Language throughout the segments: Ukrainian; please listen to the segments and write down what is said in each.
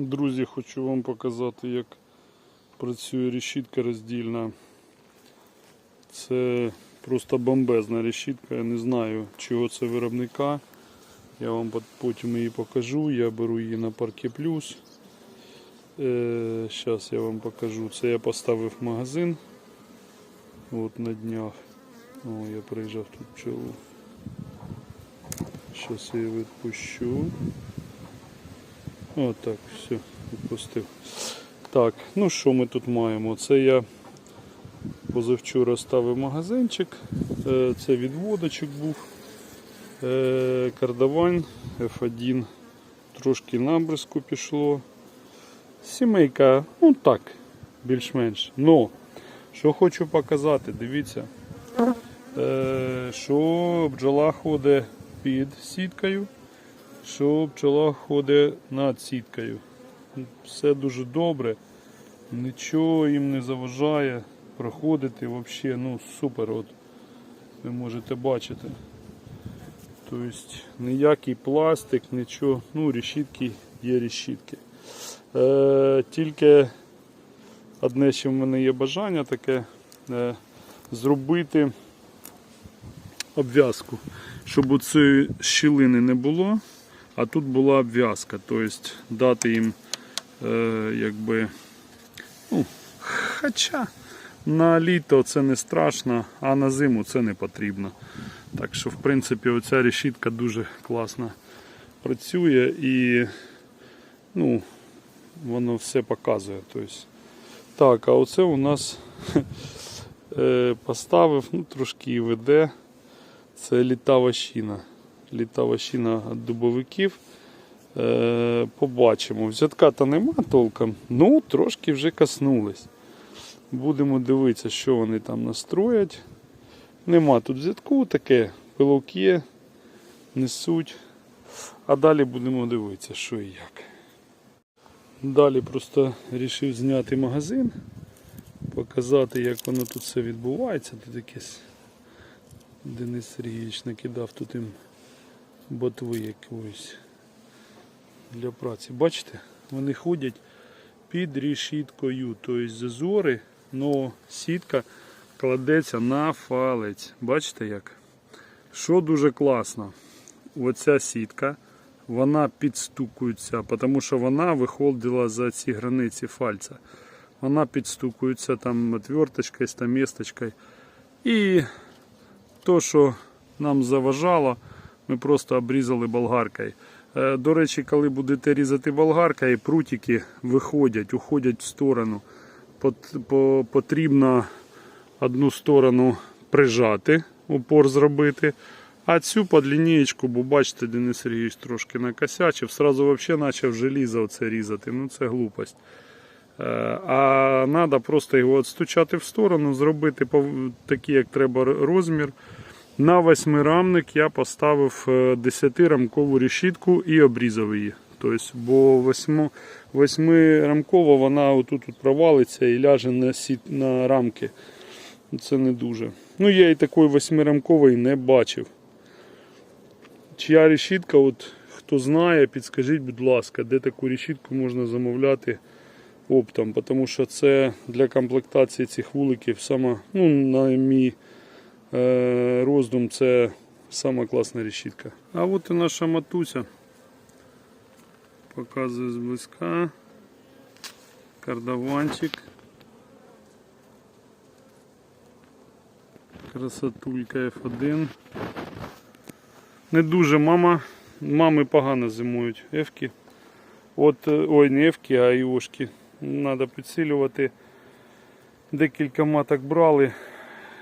Друзі, хочу вам показати, як працює решітка роздільна. Це просто бомбезна решітка. Я не знаю, чого це виробника. Я вам потім її покажу. Я беру її на парке плюс. Зараз я вам покажу. Це я поставив в магазин. От на днях. О, я приїжджав тут пчелу. Зараз я її відпущу. О, так, все, відпустив. Так, ну що ми тут маємо? Це я позавчора ставив магазинчик. Е, Це відводочок був. Е, Кардавань F1. Трошки набризку пішло. Сімейка, ну так, більш-менш. Но, що хочу показати, дивіться, е, що бджола ходить під сіткою що пчола ходить над сіткою. Все дуже добре, нічого їм не заважає проходити взагалі, ну супер. От. Ви можете бачити. Тобто ніякий пластик, нічого, ну решітки є решітки. Е, тільки одне, що в мене є бажання таке е, зробити обв'язку, щоб цієї щілини не було а тут була обв'язка, тобто дати їм е, якби. Ну, хоча на літо це не страшно, а на зиму це не потрібно. Так що, в принципі, оця решітка дуже класно працює і ну, воно все показує. Тобто, так, а оце у нас е, поставив, ну, трошки веде. Це літава щіна літава щіна дубовиків. Е, побачимо. Взятка то нема толком, ну трошки вже коснулись. Будемо дивитися, що вони там настроять. Нема тут взятку, таке пилок несуть. А далі будемо дивитися, що і як. Далі просто вирішив зняти магазин, показати, як воно тут все відбувається. Тут якийсь Денис Сергійович накидав тут їм ботви якоїсь для праці. Бачите, вони ходять під решіткою, тобто зазори, але сітка кладеться на фалець. Бачите як? Що дуже класно, оця сітка, вона підстукується, тому що вона виходила за ці границі фальця. Вона підстукується там отверточкою, стаместочкою. І то, що нам заважало, ми просто обрізали болгаркою. Е, До речі, коли будете різати болгаркою, прутики виходять, уходять в сторону. Потрібно одну сторону прижати, упор зробити. А цю під бо бачите, Денис Сергійович трошки накосячив, сразу взагалі почав желізо оце різати. Ну це глупость. Е, А треба просто його відстучати в сторону, зробити такий, як треба розмір. На восьмирамник я поставив 10-рамкову решітку і обрізав її. Тобто, бо восьмо- восьмирамкова вона отут от провалиться і ляже на, сіт, на рамки. Це не дуже. Ну, я і такої восьмирамкової не бачив. Чия решітка, от, хто знає, підскажіть, будь ласка, де таку решітку можна замовляти оптом, тому що це для комплектації цих вуликів сама, ну, на мій Е, роздум це сама класна решітка. А от і наша матуся. Показує зблизька. Кардаванчик. Красотулька F1. Не дуже мама. Мами погано зимують Ефки. От, е, ой, не Ефки, а Іошки. Треба підсилювати. Декілька маток брали.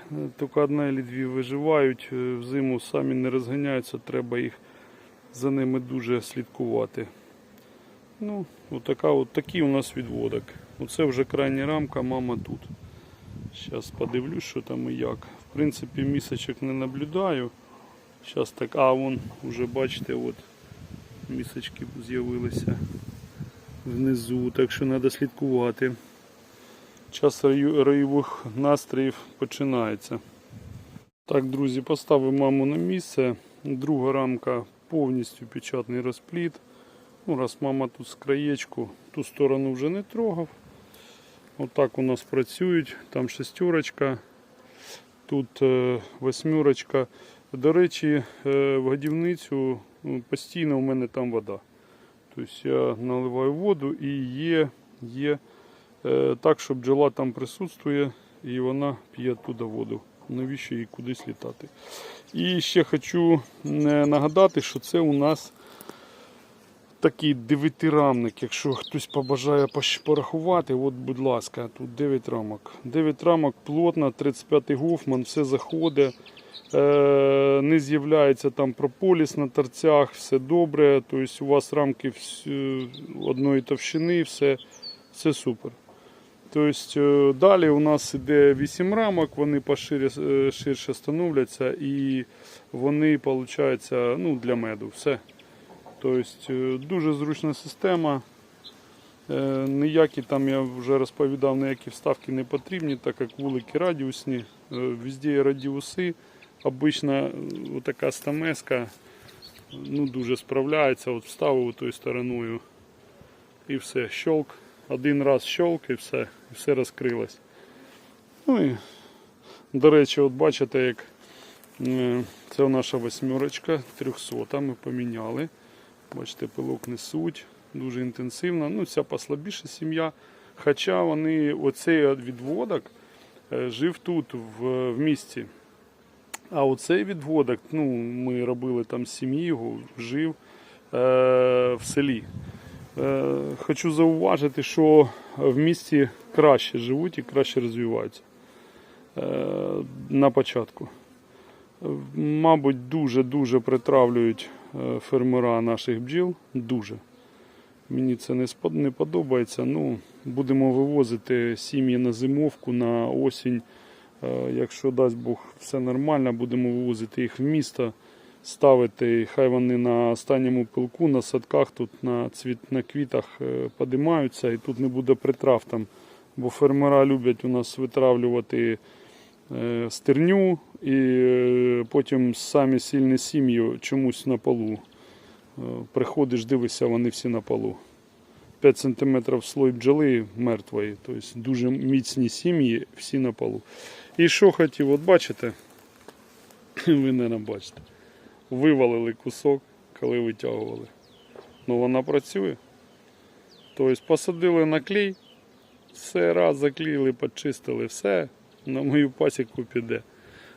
Тільки одна або дві виживають, е, взиму самі не розганяються, треба їх за ними дуже слідкувати. Ну, отака, от такий у нас відводок. Оце вже крайня рамка, мама тут. Зараз подивлюсь, що там і як. В принципі, місочок не наблюдаю. Зараз так, а вон вже бачите, от місочки з'явилися внизу, так що треба слідкувати. Час райових настроїв починається. Так, друзі, поставив маму на місце. Друга рамка повністю печатний розпліт. Ну, раз мама тут з краєчку, ту сторону вже не трогав. Отак у нас працюють. Там шестерочка, тут е, восьмерочка. До речі, е, в годівницю ну, постійно у мене там вода. Тобто я наливаю воду і є, є так, що бджола там присутствує і вона п'є туди воду. Навіщо їй кудись літати? І ще хочу е, нагадати, що це у нас такий дев'ятирамник. Якщо хтось побажає порахувати, от, будь ласка, тут 9 рамок. 9 рамок плотно, 35 гофман, все заходить. Е, не з'являється там прополіс на торцях, все добре. Тобто у вас рамки одної товщини, все, все супер. Тобто е, далі у нас іде 8 рамок, вони пошире, ширше становляться і вони, виходить, ну, для меду. Все. Тобто е, дуже зручна система. Е, Ніякі там я вже розповідав, ніякі вставки не потрібні, так як вулики радіусні. Везде є радіуси. Обично е, така стамеска ну, дуже справляється. От вставив тою стороною і все, щелк. Один раз щелк і все, і все розкрилось. Ну і, до речі, от бачите, як це наша восьмерочка, 300 ми поміняли. Бачите, пилок несуть, дуже інтенсивно. Ну, ця послабіша сім'я. Хоча вони, оцей відводок е, жив тут, в, в місті. А оцей відводок, ну, ми робили там сім'ї, жив е, в селі. Е, хочу зауважити, що в місті краще живуть і краще розвиваються е, на початку. Мабуть, дуже-дуже притравлюють е, фермера наших бджіл. Дуже. Мені це не подобається. Ну, будемо вивозити сім'ї на зимовку, на осінь. Якщо дасть Бог все нормально, будемо вивозити їх в місто, ставити. Хай вони на останньому пилку, на садках, тут на, цвіт, на квітах е, подимаються і тут не буде притрав там. Бо фермера люблять у нас витравлювати е, стерню і е, потім самі сильні сім'ї чомусь на полу. Приходиш, дивишся, вони всі на полу. 5 см слой бджоли мертвої, тобто дуже міцні сім'ї, всі на полу. І що хотів, от бачите, ви не бачите, вивалили кусок, коли витягували. Ну вона працює. Тобто посадили на клей, все раз заклеїли, почистили, все, на мою пасіку піде.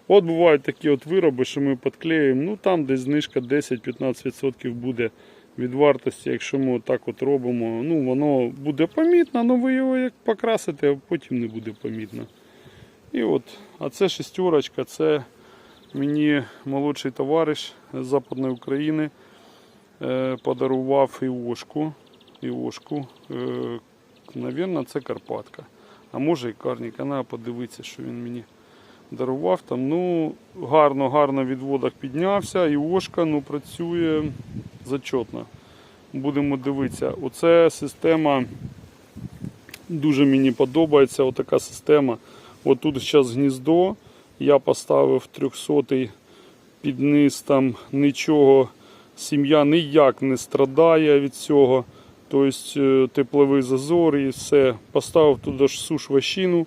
От бувають такі от вироби, що ми підклеюємо, ну там десь знижка 10-15% буде від вартості, якщо ми отак от робимо. Ну воно буде помітно, але ви його як покрасите, а потім не буде помітно. І от, а це шестерочка, це мені молодший товариш з Западної України е, подарував іошку. Іошку. Е, Навірно, це Карпатка. А може і карнік. А треба подивитися, що він мені дарував там. Ну, гарно, гарно відводок піднявся, і ошка ну, працює зачетно. Будемо дивитися. Оце система дуже мені подобається. Отака система. Отут зараз гніздо. Я поставив 300 під низ там нічого. Сім'я ніяк не страдає від цього. Тобто е, тепловий зазор і все. Поставив туди ж суш ващину.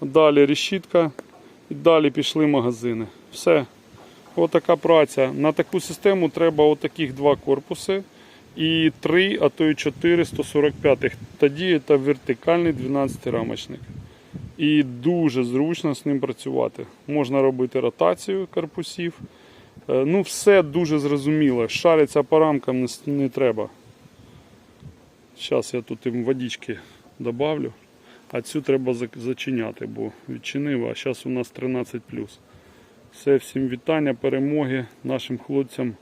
Далі решітка. І далі пішли магазини. Все. Отака праця. На таку систему треба отаких два корпуси і три, а то й 4 145 Тоді це вертикальний 12 рамочник. І дуже зручно з ним працювати. Можна робити ротацію корпусів. Е, Ну, все дуже зрозуміло. Шариться по рамкам не, треба. Зараз я тут їм водички добавлю. А цю треба зачиняти, бо відчинив, а зараз у нас 13 Все, всім вітання, перемоги нашим хлопцям.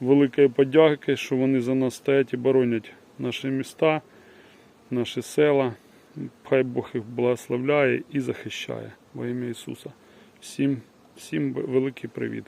Великої подяки, що вони за нас стоять і боронять наші міста, наші села. Хай Бог їх благословляє і захищає во ім'я Ісуса. Всім, всім великий привіт.